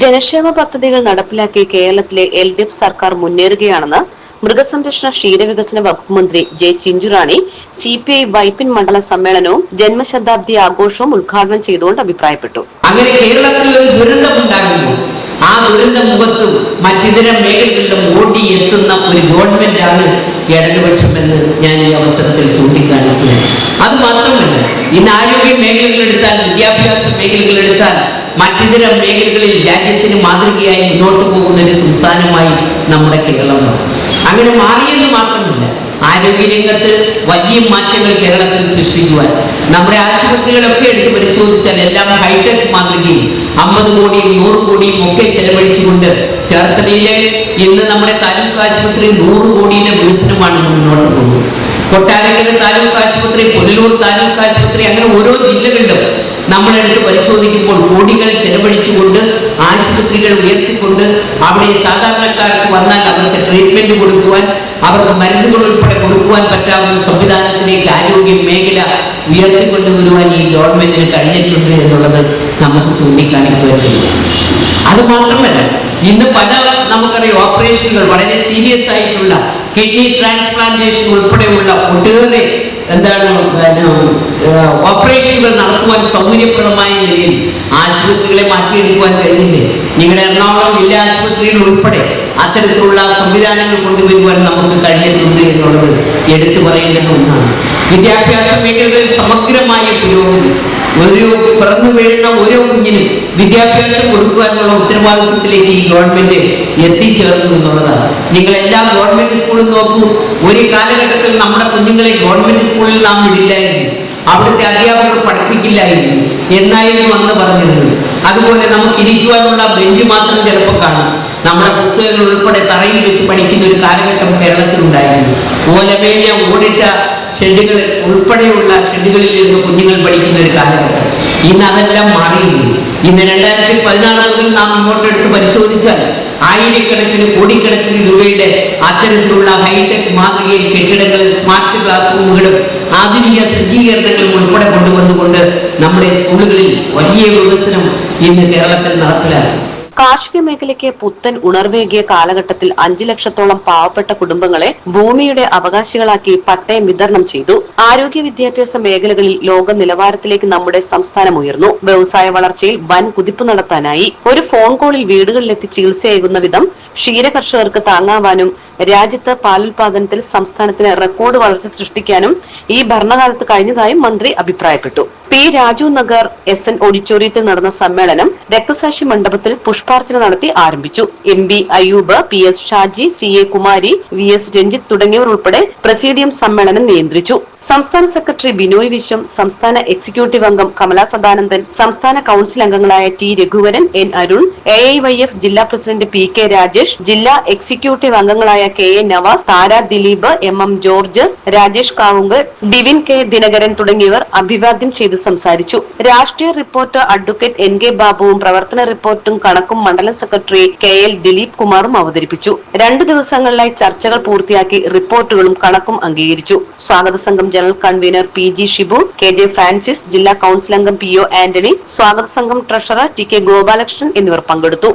ജനക്ഷേമ പദ്ധതികൾ നടപ്പിലാക്കി കേരളത്തിലെ എൽ ഡി എഫ് സർക്കാർ മുന്നേറുകയാണെന്ന് മൃഗസംരക്ഷണ ക്ഷീരവികസന വകുപ്പ് മന്ത്രി J Chinchurani C P I Vypin മണ്ഡല സമ്മേളനവും ജന്മശതാബ്ദി ആഘോഷവും ഉദ്ഘാടനം ചെയ്തുകൊണ്ട് അഭിപ്രായപ്പെട്ടു. അങ്ങനെ കേരളത്തിൽ ഒരു ദുരന്തമുണ്ടാകുമ്പോൾ ആ ദുരന്ത മുഖത്തും മറ്റിതര മേഖലകളിലും ഓടി എത്തുന്ന ഒരു ഗവൺമെന്റാണ് ഇടതുപക്ഷമെന്ന് ഞാൻ ഈ അവസരത്തിൽ ചൂണ്ടിക്കാണിക്കുകയാണ്. അത് മാത്രമല്ല ഇന്ന് ആരോഗ്യ മേഖലകളെടുത്താൽ വിദ്യാഭ്യാസ മേഖലകളെടുത്താൽ മറ്റിതര മേഖലകളിൽ രാജ്യത്തിന് മാതൃകയായി മുന്നോട്ട് പോകുന്ന ഒരു സംസ്ഥാനമായി നമ്മുടെ കേരളം. അങ്ങനെ മാറിയെന്ന് മാത്രമല്ല ആരോഗ്യരംഗത്ത് വലിയ മാറ്റങ്ങൾ കേരളത്തിൽ സൃഷ്ടിക്കുവാൻ നമ്മുടെ ആശുപത്രികളൊക്കെ എടുത്ത് പരിശോധിച്ചാൽ എല്ലാം ഹൈടെക് മാതൃകയും അമ്പത് കോടിയും നൂറ് കോടിയും ഒക്കെ ചെലവഴിച്ചുകൊണ്ട് ചേർത്തലയിലെ ഇന്ന് നമ്മുടെ താലൂക്ക് ആശുപത്രി നൂറ് കോടിയുടെ വികസനമാണ് മുന്നോട്ട് പോകുന്നത് കൊട്ടാരക്കര താലൂക്ക് ആശുപത്രി പുനലൂർ താലൂക്ക് ആശുപത്രി അങ്ങനെ ഓരോ ജില്ലകളിലും നമ്മളെടുത്ത് പരിശോധിക്കുമ്പോൾ കോടികൾ ചെലവഴിച്ചുകൊണ്ട് ആശുപത്രികൾ ഉയർത്തിക്കൊണ്ട് അവിടെ സാധാരണക്കാർക്ക് വന്നാൽ അവർക്ക് ട്രീറ്റ്മെന്റ് കൊടുക്കുവാൻ അവർക്ക് മരുന്നുകൾ ഉൾപ്പെടെ കൊടുക്കുവാൻ പറ്റാവുന്ന സംവിധാനത്തിലേക്ക് ആരോഗ്യ മേഖല ഉയർത്തിക്കൊണ്ടുവരുവാൻ ഈ ഗവൺമെന്റിന് കഴിഞ്ഞിട്ടുണ്ട് എന്നുള്ളത് നമുക്ക് ചൂണ്ടിക്കാണിക്കുവാൻ അത് മാത്രമല്ല ഇന്ന് പല നമുക്കറിയാം ഓപ്പറേഷനുകൾ വളരെ സീരിയസ് ആയിട്ടുള്ള കിഡ്നി ട്രാൻസ്പ്ലാന്റേഷൻ ഉൾപ്പെടെയുള്ള ഒട്ടേറെ എന്താണ് ഓപ്പറേഷനുകൾ നടത്തുവാൻ സൗകര്യപ്രദമായ നിലയിൽ ആശുപത്രികളെ മാറ്റിയെടുക്കുവാൻ കഴിഞ്ഞില്ലേ? നിങ്ങളുടെ എറണാകുളം ജില്ലാ ആശുപത്രിയിൽ ഉൾപ്പെടെ അത്തരത്തിലുള്ള സംവിധാനങ്ങൾ കൊണ്ടുവരുവാൻ നമുക്ക് കഴിഞ്ഞിട്ടുണ്ട് എന്നുള്ളത് എടുത്തു പറയേണ്ടത് ഒന്നാണ്. വിദ്യാഭ്യാസ മേഖലകളിൽ സമഗ്രമായ ഒരു പിറന്നു വീഴുന്ന ഓരോ കുഞ്ഞിനും വിദ്യാഭ്യാസം കൊടുക്കുക എന്നുള്ള ഉത്തരവാദിത്വത്തിലേക്ക് ഈ ഗവൺമെന്റ് എത്തിച്ചേർന്നു എന്നുള്ളതാണ്. നിങ്ങൾ എല്ലാ ഗവൺമെന്റ് സ്കൂളും നോക്കൂ. ഒരു കാലഘട്ടത്തിൽ നമ്മുടെ കുഞ്ഞുങ്ങളെ ഗവൺമെന്റ് സ്കൂളിൽ നാം വിടില്ലായിരുന്നു. അവിടുത്തെ അധ്യാപകർ പഠിപ്പിക്കില്ലായിരുന്നു. എന്നായിരുന്നു അന്ന് പറഞ്ഞിരുന്നത്. അതുപോലെ നമുക്ക് ഇരിക്കുവാനുള്ള ബെഞ്ച് മാത്രം ചിലപ്പോൾ കാണും. നമ്മുടെ പുസ്തകങ്ങൾ ഉൾപ്പെടെ തറയിൽ വെച്ച് പഠിക്കുന്ന ഒരു കാലഘട്ടം കേരളത്തിലുണ്ടായിരുന്നു. ഓലമേലിയ ഓടിട്ട ഷെഡുകൾ ഉൾപ്പെടെയുള്ള ഷെഡുകളിൽ നിന്ന് കുഞ്ഞുങ്ങൾ പഠിക്കുന്ന ഒരു കാലഘട്ടം. ഇന്ന് അതെല്ലാം മാറിയില്ലേ? ഇന്ന് രണ്ടായിരത്തി പതിനാറ് മുതൽ നാം ഇങ്ങോട്ടെടുത്ത് പരിശോധിച്ചാൽ ആയിരക്കണക്കിന് കോടിക്കണക്കിന് രൂപയുടെ അത്തരത്തിലുള്ള ഹൈടെക് മാതൃകയിൽ കെട്ടിടങ്ങൾ സ്മാർട്ട് ക്ലാസ് റൂമുകളും ആധുനിക സജ്ജീകരണങ്ങളും ഉൾപ്പെടെ കൊണ്ടുവന്നുകൊണ്ട് നമ്മുടെ സ്കൂളുകളിൽ വലിയ വികസനം ഇന്ന് കേരളത്തിൽ നടപ്പിലാക്കി. കാർഷിക മേഖലയ്ക്ക് പുത്തൻ ഉണർവേകിയ കാലഘട്ടത്തിൽ അഞ്ചു ലക്ഷത്തോളം പാവപ്പെട്ട കുടുംബങ്ങളെ ഭൂമിയുടെ അവകാശികളാക്കി പട്ടയം വിതരണം ചെയ്തു. ആരോഗ്യ വിദ്യാഭ്യാസ മേഖലകളിൽ ലോക നിലവാരത്തിലേക്ക് നമ്മുടെ സംസ്ഥാനം ഉയർന്നു. വ്യവസായ വളർച്ചയിൽ വൻ കുതിപ്പ് നടത്താനായി ഒരു ഫോൺ കോളിൽ വീടുകളിലെത്തി ചികിത്സയേകുന്ന വിധം ക്ഷീര കർഷകർക്ക് താങ്ങാവാനും രാജ്യത്ത് പാലുൽപാദനത്തിൽ സംസ്ഥാനത്തിന് റെക്കോർഡ് വളർച്ച സൃഷ്ടിക്കാനും ഈ ഭരണകാലത്ത് കഴിഞ്ഞതായും മന്ത്രി അഭിപ്രായപ്പെട്ടു. P Raju Nagar S N ഓഡിറ്റോറിയത്തിൽ നടന്ന സമ്മേളനം രക്തസാക്ഷി മണ്ഡപത്തിൽ പുഷ്പാർച്ചന നടത്തി ആരംഭിച്ചു. M B Ayub P S Shaji C A Kumari V S Ranjith തുടങ്ങിയവർ ഉൾപ്പെടെ പ്രസീഡിയം സമ്മേളനം നിയന്ത്രിച്ചു. സംസ്ഥാന സെക്രട്ടറി ബിനോയ് വിശ്വം സംസ്ഥാന എക്സിക്യൂട്ടീവ് അംഗം കമലാ സദാനന്ദൻ സംസ്ഥാന കൌൺസിൽ അംഗങ്ങളായ T Raghuvaran N Arun A I Y F ജില്ലാ പ്രസിഡന്റ് പി കെ രാജേഷ് ജില്ലാ എക്സിക്യൂട്ടീവ് അംഗങ്ങളായ K A Navas Thara Dileep M M George Rajesh കാവുങ്ക് Divin K Dinakaran തുടങ്ങിയവർ അഭിവാദ്യം ചെയ്ത് സംസാരിച്ചു. രാഷ്ട്രീയ റിപ്പോർട്ടർ അഡ്വക്കേറ്റ് എൻ കെ ബാബുവും പ്രവർത്തന റിപ്പോർട്ടും കണക്കും മണ്ഡലം സെക്രട്ടറി കെ എൽ ദിലീപ് കുമാറും അവതരിപ്പിച്ചു. രണ്ടു ദിവസങ്ങളിലായി ചർച്ചകൾ പൂർത്തിയാക്കി റിപ്പോർട്ടുകളും കണക്കും അംഗീകരിച്ചു. സ്വാഗത സംഘം general convener P G Shibu K J Francis ജില്ലാ കൌൺസിൽ അംഗം പി ഒ ആന്റണി സ്വാഗത സംഘം ട്രഷറർ ടി കെ ഗോപാലകൃഷ്ണൻ എന്നിവർ പങ്കെടുത്തു.